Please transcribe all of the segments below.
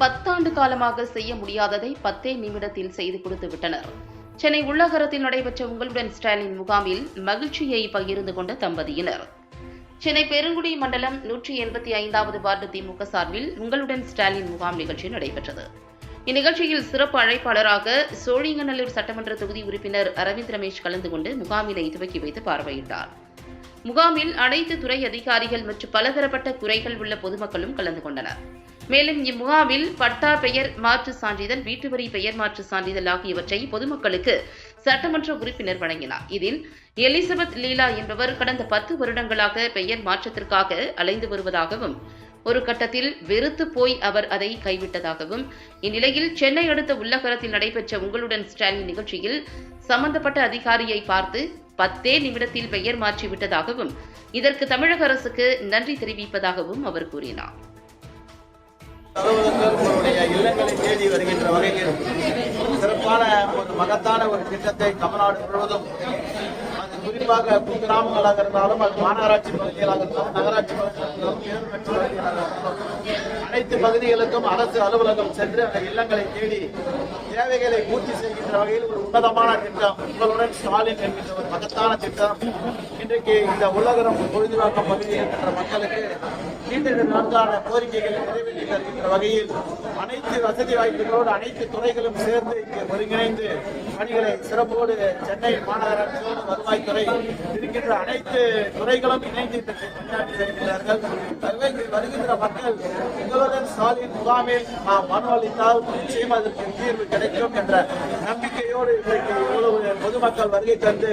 பத்தாண்டு காலமாக செய்ய முடியாததை பத்தே நிமிடத்தில் செய்து கொடுத்து விட்டனர். சென்னை உள்ளகரத்தில் நடைபெற்ற உங்களுடன் ஸ்டாலின் முகாமில் மகிழ்ச்சியை பகிர்ந்து கொண்ட தம்பதியினர். சென்னை பெருங்குடி மண்டலம் நூற்றி எண்பத்தி ஐந்தாவது வார்டு திமுக சார்பில் உங்களுடன் ஸ்டாலின் முகாம் நிகழ்ச்சி நடைபெற்றது. இந்நிகழ்ச்சியில் சிறப்பு அழைப்பாளராக சோழிங்கநல்லூர் சட்டமன்ற தொகுதி உறுப்பினர் அரவிந்த் ரமேஷ் கலந்து கொண்டு முகாமினை துவக்கி வைத்து பார்வையிட்டார். முகாமில் அனைத்து துறை அதிகாரிகள் மற்றும் பலதரப்பட்ட குறைகள் உள்ள பொதுமக்களும் கலந்து கொண்டனர். மேலும் இம்முகாமில் பட்டா பெயர் மாற்று சான்றிதழ் வீட்டு வரி பெயர் மாற்று சான்றிதழ் ஆகியவற்றை பொதுமக்களுக்கு சட்டமன்ற உறுப்பினர் வழங்கினார். இதில் எலிசபெத் லீலா என்பவர் கடந்த பத்து வருடங்களாக பெயர் மாற்றத்திற்காக அலைந்து வருவதாகவும் ஒரு கட்டத்தில் வெறுத்து போய் அவர் அதை கைவிட்டதாகவும் இந்நிலையில் சென்னை அடுத்த உள்ளகரத்தில் நடைபெற்ற உங்களுடன் ஸ்டாலின் நிகழ்ச்சியில் சம்பந்தப்பட்ட அதிகாரியை பார்த்து பத்தே நிமிடத்தில் பெயர் மாற்றிவிட்டதாகவும் இதற்கு தமிழக அரசுக்கு நன்றி தெரிவிப்பதாகவும் அவர் கூறினார். சகோதரர்களுடைய இல்லங்களை தேடி வருகின்ற வகையில் சிறப்பான ஒரு மகத்தான ஒரு திட்டத்தை தமிழ்நாடு முழுவதும் அது குறிப்பாக குக்கிராமங்களாக இருந்தாலும் அது மாநகராட்சி பகுதிகளாக இருந்தாலும் நகராட்சி பகுதிகளாக இருந்தாலும் பகுதிகளாக இருந்தாலும் அனைத்து பகுதிகளுக்கும் அரசு அலுவலகம் சென்று அந்த இல்லங்களை தேடி தேவைகளை பூர்த்தி செய்கின்ற வகையில் ஒரு உன்னதமான திட்டம் உங்களுடன் ஸ்டாலின் என்கின்ற ஒரு மகத்தான திட்டம். இன்றைக்கு இந்த உலகரம் பொழுதுவாக்கம் பகுதியில் இருக்கின்ற மக்களுக்கு நீண்ட நாட்கான கோரிக்கைகளை நிறைவேற்றி தருகின்ற வகையில் அனைத்து வசதி வாய்ப்புகளோடு அனைத்து துறைகளும் சேர்ந்து இங்கு ஒருங்கிணைந்து பணிகளை சிறப்போடு சென்னை மாநகராட்சியோடு வருவாய்த்துறை இருக்கின்ற அனைத்து துறைகளும் இணைந்து இந்த பணியாற்றி வருகின்ற மக்கள் உங்களுடன் ஸ்டாலின் முகாமில் நாம் மனு அளித்தால் நிச்சயம் அதற்கு தீர்வு கிடைக்கும் என்ற நம்பிக்கையோடு இன்றைக்கு இவ்வளவு பொதுமக்கள் வருகை தந்து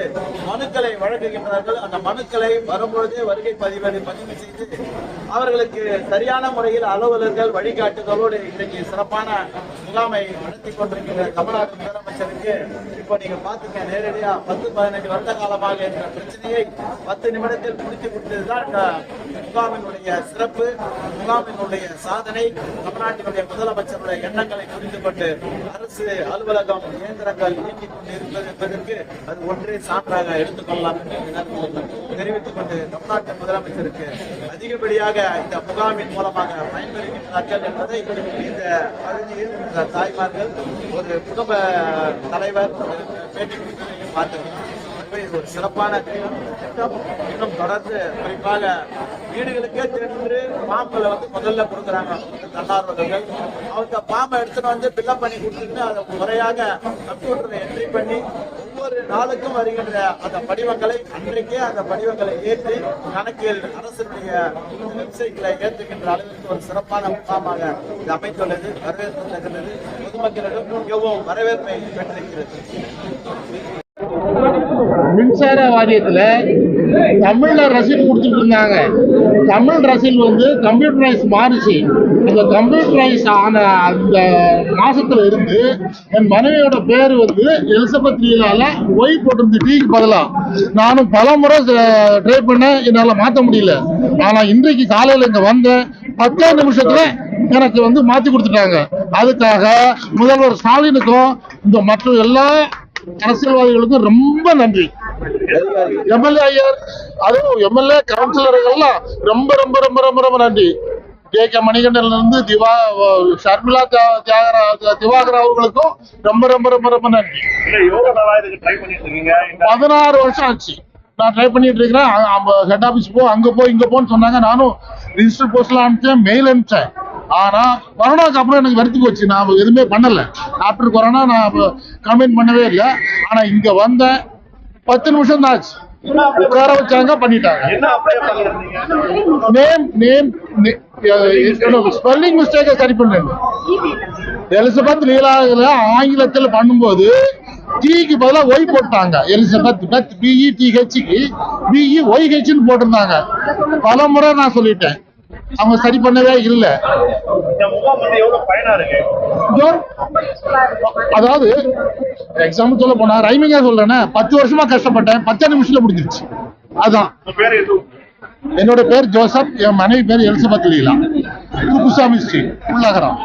மனுக்களை வழங்குகின்றார்கள். அந்த மனுக்களை வரும்பொழுதே வருகை பதிவேடு பதிவு செய்து அவர்களுக்கு சரியான முறையில் அலுவலர்கள் வழிகாட்டுதலோடு இன்றைக்கு சிறப்பான முகாமை நடத்தி கொண்டிருக்கிற தமிழ்நாடு முதலமைச்சருக்கு இப்போ நீங்க பாத்துக்க நேரடியா பத்து பதினஞ்சு வருட காலமாக இந்த பிரச்சனையை பத்து நிமிடத்தில் முடித்து கொடுத்ததுதான் முகாமினுடைய சிறப்பு முகாமினுடைய சாதனை தமிழ்நாட்டினுடைய முதலமைச்சருடைய எண்ணங்களை புரிந்து கொண்டு அரசு அலுவலகம் இயந்திரங்கள் இயங்கிக் கொண்டிருப்பது என்பதற்கு அது ஒன்றே சான்றாக எடுத்துக்கொள்ளலாம் என்று தெரிவித்துக் கொண்டு தமிழ்நாட்டு முதலமைச்சருக்கு அதிகப்படியாக இந்த முகாமின் மூலமாக பயன்பெறுகின்றார்கள் என்பதை இந்த பகுதியில் தாய்மார்கள் ஒரு குடும்ப தலைவர் ஒரு பேட்டி கொடுத்ததையும் பார்த்திருக்கிறோம் இது ஒரு சிறப்பான திட்டம். இன்னும் தொடர்ந்து குறிப்பாக வீடுகளுக்கே சென்று பாம்புல வந்து முதல்ல கொடுக்குறாங்க. தன்னார்வலர்கள். அவங்க பாம்பை எடுத்துட்டு வந்து பில்லப் பண்ணி கொடுத்துட்டு அதை முறையாக கம்ப்யூட்டரை என்ட்ரி பண்ணி ஒவ்வொரு நாளுக்கும் வருகின்ற அந்த படிவங்களை அன்றைக்கே அந்த படிவங்களை ஏற்றி கணக்கில் அரசுடைய வெப்சைட்ல ஏற்றுகின்ற அளவிற்கு ஒரு சிறப்பான முகாமாக இது அமைத்துள்ளது வரவேற்கத்தக்கது பொதுமக்களிடம் மிகவும் வரவேற்பை பெற்றிருக்கிறது. மின்சார வாரியத்தில் தமிழில் ரசீல் கொடுத்துட்டு இருந்தாங்க. தமிழ் ரசீல் வந்து கம்ப்யூட்டரைஸ் மாறிச்சு. அந்த கம்ப்யூட்டரைஸ் ஆன அந்த மாசத்துல இருந்து என் மனைவியோட பேர் வந்து எலிசபெத் லீலால ஒய் போட்டிருந்து டீக்கு பதிலாக நானும் பல முறை ட்ரை பண்ணேன். என்னால் மாற்ற முடியல. ஆனால் இன்றைக்கு காலையில் இங்கே வந்தேன். பத்தே நிமிஷத்துல எனக்கு வந்து மாற்றி கொடுத்துட்டாங்க. அதுக்காக முதல்வர் ஸ்டாலினுக்கும் இந்த மற்ற எல்லா அரசியல்வாதிகளுக்கும் ரொம்ப நன்றி. எம்எல்ஏ ஐயர் அதுவும் எம்எல்ஏ கவுன்சிலர்கள்லாம் ரொம்ப ரொம்ப ரொம்ப ரொம்ப ரொம்ப நன்றி. கே. கே. மணிகண்டன்ல இருந்து திவா ஷர்மிளா தியா- தியாகரா திவாகர் அவர்களுக்கும் ரொம்ப ரொம்ப ரொம்ப ரொம்ப நன்றி. பதினாறு வருஷம் ஆச்சு. நான் ட்ரை பண்ணிட்டு இருக்கிறேன் ஹெட் ஆபீஸ் போ அங்க போ இங்க போன்னு சொன்னாங்க. நானும் ரிஜிஸ்டர் போஸ்ட்ல அனுப்பிச்சேன் மெயில் அனுப்பிச்சேன். ஆனா கொரோனாக்கு அப்புறம் எனக்கு வருத்தி போச்சு. நான் எதுவுமே பண்ணல. ஆஃப்டர் கொரோனா நான் கமெண்ட் பண்ணவே இல்லை. ஆனா இங்க வந்தேன். பத்து நிமிஷம் தான் ஆச்சு உட்கார வச்சாங்க பண்ணிட்டாங்க. நேம் நேம் ஸ்பெல்லிங் மிஸ்டேக்கை சரி பண்ணேன் எலிசபெத் லீலாவில் ஆங்கிலத்தில் பண்ணும்போது டீக்கு பதிலாக ஒய் போட்டாங்க. Elizabeth beth B E T ஹெச்க்கு B E Y ஹெச்னு போட்டிருந்தாங்க. பல முறை நான் சொல்லிட்டேன். அவங்க சரி பண்ணவே இல்லை. அதாவது எக்ஸாம்பிள் சொல்ல போனா ரைமிங்கா சொல்றேன்னா பத்து வருஷமா கஷ்டப்பட்டேன் பத்து நிமிஷத்துல முடிஞ்சிருச்சு. அதான். என்னோட பேர் ஜோசப் என் மனைவி பேர் எலிசபெத் லீலா. குப்புசாமி ஸ்ட்ரீட் உள்ளகரம்.